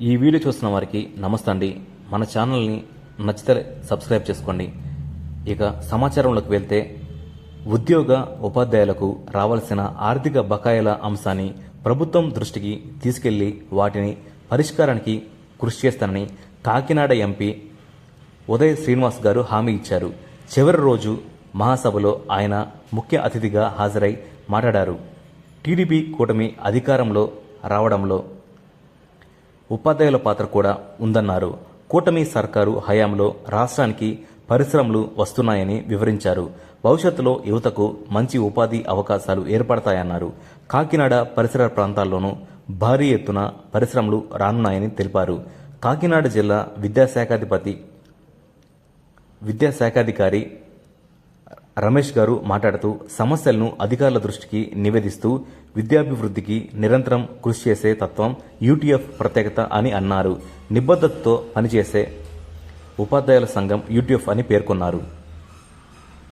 ఈ వీడియో చూస్తున్న వారికి నమస్తే అండి. మన ఛానల్ని నచ్చితే సబ్స్క్రైబ్ చేసుకోండి. ఇక సమాచారంలోకి వెళ్తే ఉద్యోగ ఉపాధ్యాయులకు రావాల్సిన ఆర్థిక బకాయిల అంశాన్ని ప్రభుత్వం దృష్టికి తీసుకెళ్ళి వాటిని పరిష్కారానికి కృషి చేస్తానని కాకినాడ ఎంపీ ఉదయ్ శ్రీనివాస్ గారు హామీ ఇచ్చారు. చివరి రోజు మహాసభలో ఆయన ముఖ్య అతిథిగా హాజరై మాట్లాడారు. టీడీపీ కూటమి అధికారంలో రావడంలో ఉపాధ్యాయుల పాత్ర కూడా ఉందన్నారు. కూటమి సర్కారు హయాంలో రాష్ట్రానికి పరిశ్రమలు వస్తున్నాయని వివరించారు. భవిష్యత్తులో యువతకు మంచి ఉపాధి అవకాశాలు ఏర్పడతాయన్నారు. కాకినాడ పరిసర ప్రాంతాల్లోనూ భారీ ఎత్తున పరిశ్రమలు రానున్నాయని తెలిపారు. కాకినాడ జిల్లా విద్యాశాఖాధిపతి విద్యాశాఖాధికారి రమేష్ గారు మాట్లాడుతూ సమస్యలను అధికారుల దృష్టికి నివేదిస్తూ విద్యాభివృద్ధికి నిరంతరం కృషి చేసే తత్వం యూటీఎఫ్ ప్రత్యేకత అని అన్నారు. నిబద్ధతతో పనిచేసే ఉపాధ్యాయుల సంఘం యూటీఎఫ్ అని పేర్కొన్నారు.